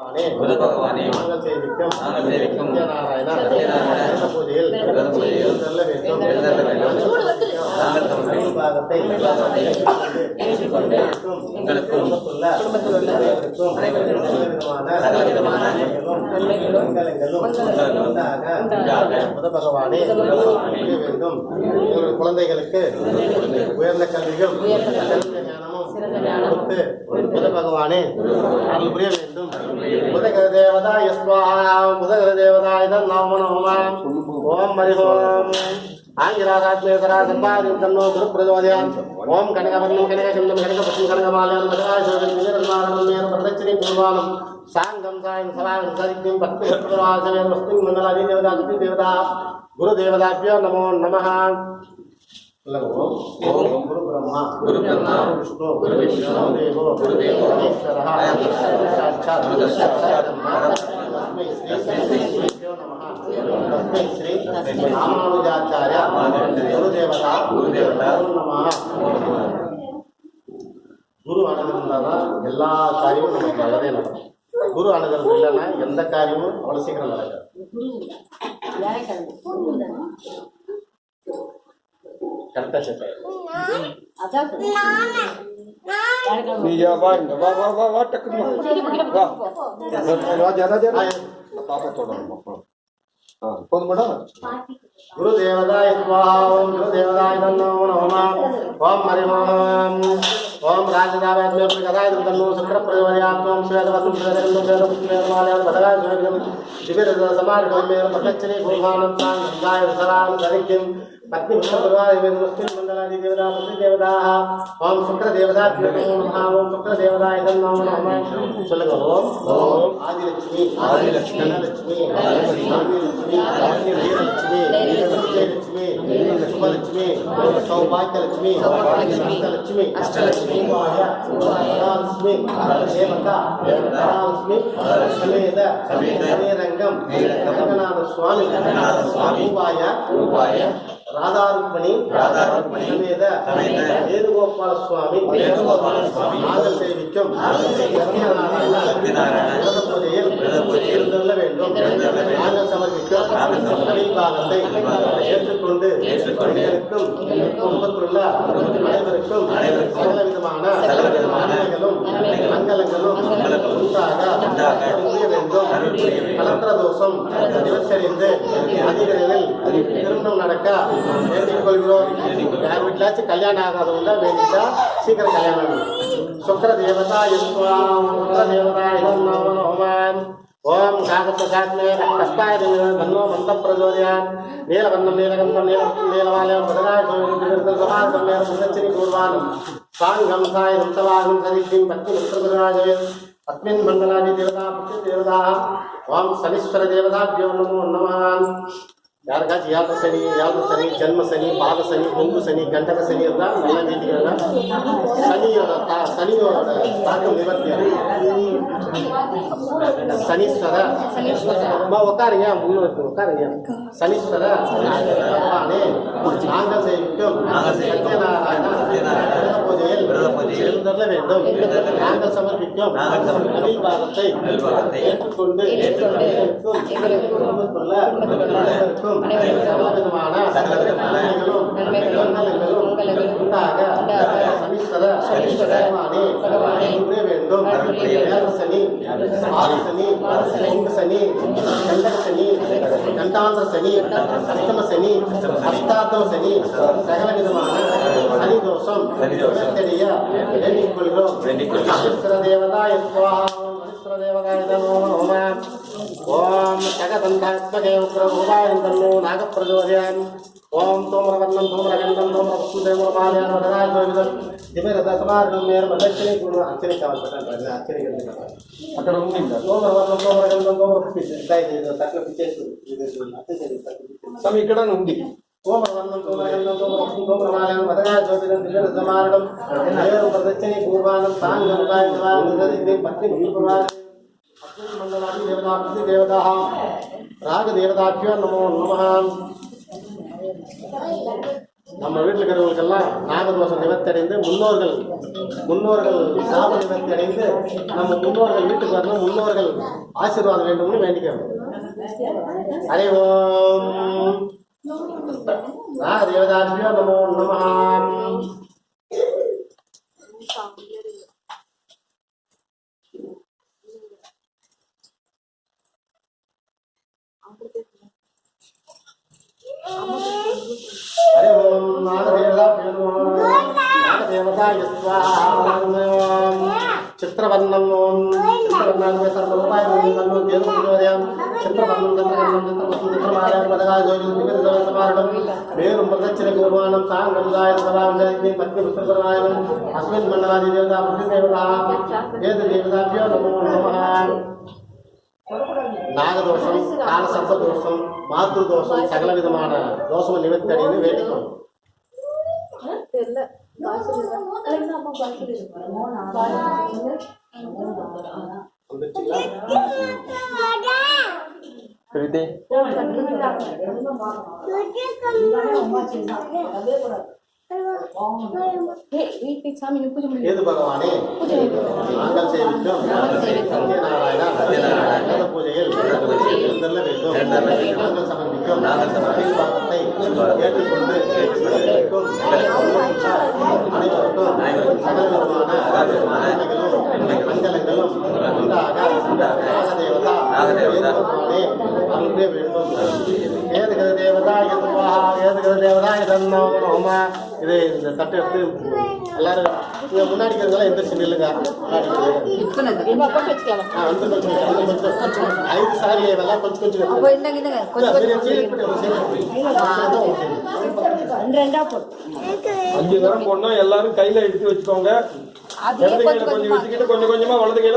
புத பகவானே நாங்கள் சேவிக்கும். நாங்கள் சேவிக்கும். சத்யநாராயண சத்யநாராயண பூஜையில் வேண்டும். எழுந்தருள வேண்டும். நாங்கள் தம்முடைய பாகத்தை உங்களுக்கும் குடும்பத்தில் உள்ள அனைவருக்கும் அனைவருக்கும் சகல புத பகவானே வேண்டும். உங்கள் குழந்தைகளுக்கு உயர்ந்த புத பகவானே அருள் புரிய வேண்டும். புதகர தேவதா யஸ்வாஹா புதகர தேவதா இதன் நாம நமமாம் ஓம் ஹரி ஓம் ஆங்கிராகாத்மேதரா சர்வாதி தன்னோ குரு பிரதோதயாம் ஓம் கனகவர்ணம் கனககந்தம் கனகபட்சம் கனகமாலயம் மதராஜோதம் விஜயரத்மானம் மேரம் பிரதட்சிணை பூர்வானம் சாங்கம் சாயம் சவாகம் சரிக்கும் பக்தி பிரவாசவேத வஸ்து மண்டலாதி தேவதா திதி தேவதா குரு தேவதாபியோ நமோ நமः ஓம் குரு பிரம்மா குரு பிரம்மா, விஷ்ணு குரு விஷ்ணு, தேவோ குரு தேவோ, மகேஸ்வரः சாட்சாத். தஸ்மை ஸ்ரீ ஸ்ரீ நமः. தஸ்மை ஸ்ரீ ராமானுஜாச்சாரிய குருதேவதா குருதேவதா, நமः. குரு அணுகல் இருந்தாதான் எல்லா காரியமும் நமக்கு நல்லதே நடக்கும். குரு அணுகல் இல்லைன்னா எந்த காரியமும் அவ்வளவு சீக்கிரம் நடக்காது. కరెక్ట్ చెప్పారు పాప పత్నిపుష్పగురువాదేవేంద్రస్మిన్మండలాదిదేవతాపతిదేవతా ఓం శుక్రదేవతాభ్యో నమః. ఓం శుక్రదేవతాయ నామ. నమః. చెల్లగ ఓం ఓం ఆదిలక్ష్మి ఆదిలక్ష్మి లక్ష్మి ఆదిలక్ష్మి ఆదిలక్ష్మి లక్ష్మి లక్ష్మి సౌభాగ్యలక్ష్మి స్వామి ராதாருக்மணி ராதாருக்மணி சமேத வேணுகோபால சுவாமி வேணுகோபால சுவாமி நாங்கள் சேவிக்கும் சத்யநாராயண வேண்டும். நாங்கள் சமர்ப்பிக்கும் ஏற்றுக்கொண்டு எங்களுக்கும் குடும்பத்திலுள்ள அனைவருக்கும் சகலவிதமான நன்மைகளும் மங்களங்களும் உண்டாக புரிய வேண்டும். கலத்திர தோஷம் திருமணம் நடக்க வேண்டிக் கொள்கிறோம் யார் வீட்டிலாச்சும் கல்யாணம் ஆகாதவங்க வேண்டிட்டா சீக்கிரம் கல்யாணம் ஆகும் சுக்கர தேவதா யஸ்வாம் சுக்கர தேவதா இதம் நாம ஹோமான் ஓம் காகத்தாத்மே கஸ்தாய தன்னோ மந்த பிரஜோதயான் நீலவந்தம் நீலகந்தம் நீலம் நீலவாலயம் பதகாய சமாதம் நேரம் முன்னச்சரி பூர்வானம் சாங்கம் சாய நந்தவாகம் சரிக்கும் பக்தி முத்திரராஜே அஸ்மின் மண்டலாதி தேவதா பக்தி தேவதா ஓம் சனீஸ்வர தேவதாபியோ நமோ நமः யாருக்காச்சும் ஏழரை சனி ஏழரை சனி ஜென்ம சனி பாத சனி கொங்கு சனி கண்டக சனி இருந்தால் நல்லா நீட்டிக்கிறதா சனியோட தா- சனியோட தாக்கம் நிவர்த்தி சனீஸ்வர அம்மா உட்காருங்க முன்னூறு உட்காருங்க சனீஸ்வர பகவானே நாங்கள் சத்யநாராயண விரத பூஜையில் வேண்டும். நாங்கள் சமர்ப்பிக்கும் அபிபாகத்தை அபிபாகத்தை ஏற்றுக்கொண்டு எங்களுக்கும் குடும்பத்துள்ள அனைவருக்கும் சகலவிதமான நன்மைகளும் நன்மைகளும் உண்டாக சனீஸ்வர சனீஸ்வர பகவானே பகவானே அருள் புரிய வேண்டும். புரிய வேண்டும். ஏழரை சனி கண்டக சனி கண்டாந்திர சனி அஷ்டம சனி அஷ்டாத்தம சனி சகலவிதமான சனி தோஷம் సహస్రదేవతాయ సహస్రదేవతాయ నమో నమ ఓం జగదంధాత్మకే ఉగ్రభూమాయ నమో నాగప్రజోదయాన్ ఓం తోమరవర్ణం తోమరగంధం తోమరపుష్పదేవమాలయాన దివరదశమార్గమేర్ మదక్షిణి గురు అక్షరి కావాలి అక్కడ ఉంది తోమరవర్ణం ఇక్కడ ఉంది తోమరవర్ణం பிரமாணம் மதகாஜோபிதம் தில்லசமாரணம் பிரதட்சணை பூர்வாணம் தாங்கமுதாயிந்தே பத்னி முத்துபுராணம் மண்டலாதி தேவதா பிரதி தேவதா ராகதேவதாபியோ நமோ நம நம்ம வீட்டில் இருக்கிறவங்களுக்கெல்லாம் நாகதோஷம் நிவர்த்தடைந்து முன்னோர்கள் முன்னோர்கள் சாப நிவர்த்தி அடைந்து நம்ம முன்னோர்கள் வீட்டுக்கு வரணும் முன்னோர்கள் ஆசீர்வாதம் வேண்டும்னு வேண்டிக்கணும் ஹரி ஓம் దేవదాభ్యో నమో నమ. హరి ఓం నాగదేవదాభ్యో నమో. నాగదేవతాయ స్వాహ చిత్రవర్ణం చిత్రవర్ణాధిపతిర్మోపాయోదయం చిత్రవర్ణం చిత్రవర్ణం చిత్రవర్ణం చిత్రమాదాయమదగాజోజుసమారణం మేరు మృగచ్చిరగోమానం సాంగం గాయ సదాంజలి పత్ని పుత్రపరాయణం అస్మిన్ మండలాది దేవతా పృథిదేవతా వేద దేవతాభ్యో నమో నమ నాగదోషం కాలసర్ప దోషం మాతృదోషం సకల విధமான దోషము నిమిత్తడిని వేడుకోండి காலசர்ப்ப தோஷம் நாங்கள் சத்யநாராயணா பூஜையில் வேண்டும். நாங்கள் சமர்ப்பிக்கும் ஏற்றுக்கொண்டு எங்களுக்கும் அனைவருக்கும் உண்டாக. நாகதேவதா அருளே வேண்டும். ஏதுகிற தேவதா எதுவாக ஏதுகிற தேவதா இதன்னோ ஹோமா இது இந்த தட்டை எடுத்து எல்லாரும் இங்க முன்னாடி இருக்கிறவங்க எந்திரிச்சு நில்லுங்க ஐந்து சாரி இதெல்லாம் கொஞ்சம் கொஞ்சம் அஞ்சு தரம் போடணும் எல்லாரும் கையில எடுத்து வச்சுக்கோங்க கொஞ்சம் கொஞ்சமா வலது கையில